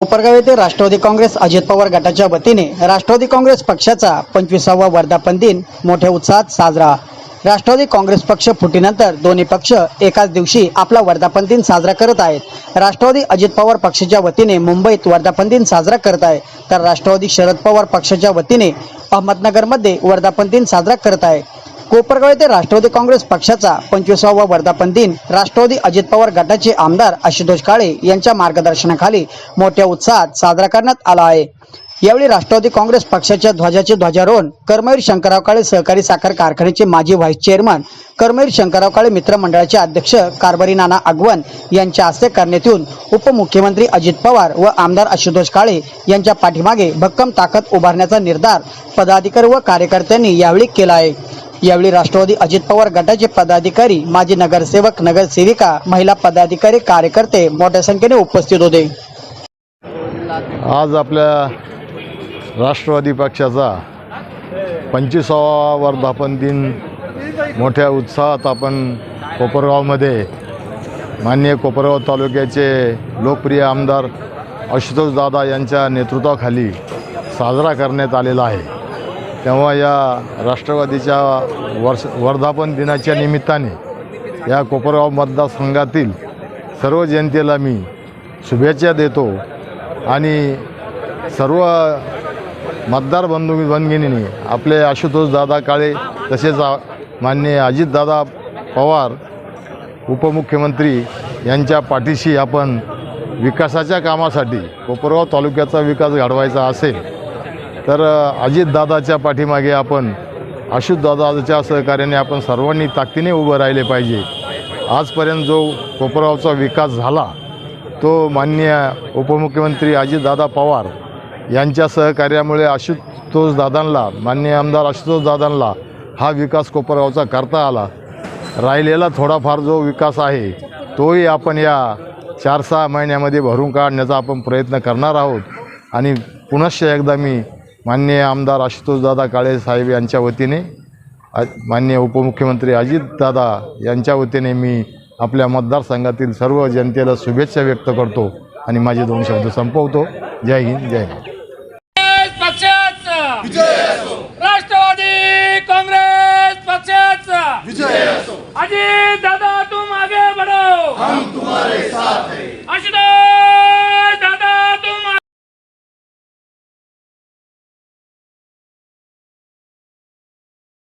कोपरगाव येथे राष्ट्रवादी काँग्रेस अजित पवार गटाच्या वतीने राष्ट्रवादी काँग्रेस पक्षाचा पंचवीसावा वर्धापन दिन मोठ्या उत्साहात साजरा. राष्ट्रवादी काँग्रेस पक्ष फुटीनंतर दोन्ही पक्ष एकाच दिवशी आपला वर्धापन दिन साजरा करत आहेत. राष्ट्रवादी अजित पवार पक्षाच्या वतीने मुंबईत वर्धापन दिन साजरा करत आहे. तर राष्ट्रवादी शरद पवार पक्षाच्या वतीने अहमदनगरमध्ये वर्धापन दिन साजरा करत आहे. कोपरगाव येथे राष्ट्रवादी काँग्रेस पक्षाचा पंचवीसावा वर्धापन दिन राष्ट्रवादी अजित पवार गटाचे आमदार आशुतोष काळे यांच्या मार्गदर्शनाखाली मोठ्या उत्साहात साजरा करण्यात आला आहे. यावेळी राष्ट्रवादी काँग्रेस पक्षाच्या ध्वजाचे ध्वजारोहण कर्मवीर शंकरराव काळे सहकारी साखर कारखान्याचे माजी व्हाईस चेअरमन कर्मवीर शंकरराव काळे मित्र मंडळाचे अध्यक्ष कारभारी नाना आगवण यांच्या हस्ते करण्यात येऊन उपमुख्यमंत्री अजित पवार व आमदार आशुतोष काळे यांच्या पाठीमागे भक्कम ताकद उभारण्याचा निर्धार पदाधिकारी व कार्यकर्त्यांनी यावेळी केला आहे. यावेळी राष्ट्रवादी अजित पवार गटाचे पदाधिकारी माजी नगरसेवक नगरसेविका महिला पदाधिकारी कार्यकर्ते मोठ्या संख्येने उपस्थित होते. आज आपल्या राष्ट्रवादी पक्षाचा पंचवीसावा वर्धापन दिन मोठ्या उत्साहात आपण कोपरगावमध्ये माननीय कोपरगाव तालुक्याचे लोकप्रिय आमदार आशुतोष दादा यांच्या नेतृत्वाखाली साजरा करण्यात आलेला आहे. तेव्हा या राष्ट्रवादीच्या वर्ष वर्धापन दिनाच्या निमित्ताने या कोपरगाव मतदारसंघातील सर्व जनतेला मी शुभेच्छा देतो आणि सर्व मतदार बंधू भगिनींनी आपले आशुतोष दादा काळे तसेच आ- माननीय अजितदादा पवार उपमुख्यमंत्री यांच्या पाठीशी आपण विकासाच्या कामासाठी कोपरगाव तालुक्याचा विकास घडवायचा असेल तर अजितदादाच्या पाठीमागे आपण आशुतदादाच्या सहकार्याने आपण सर्वांनी ताकदीने उभं राहिले पाहिजे. आजपर्यंत जो कोपरगावचा विकास झाला तो माननीय उपमुख्यमंत्री अजितदादा पवार यांच्या सहकार्यामुळे आशुतोष दादांना माननीय आमदार आशुतोष दादांना हा विकास कोपरगावचा करता आला. राहिलेला थोडाफार जो विकास आहे तोही आपण या चार सहा महिन्यामध्ये भरून काढण्याचा आपण प्रयत्न करणार आहोत. आणि पुनश्च एकदा मी माननीय आमदार आशुतोषदादा काळे साहेब यांच्या वतीने मान्य माननीय उपमुख्यमंत्री अजितदादा यांच्या वतीने मी आपल्या मतदारसंघातील सर्व जनतेला शुभेच्छा व्यक्त करतो आणि माझे दोन शब्द संपवतो. जय हिंद जय हिंद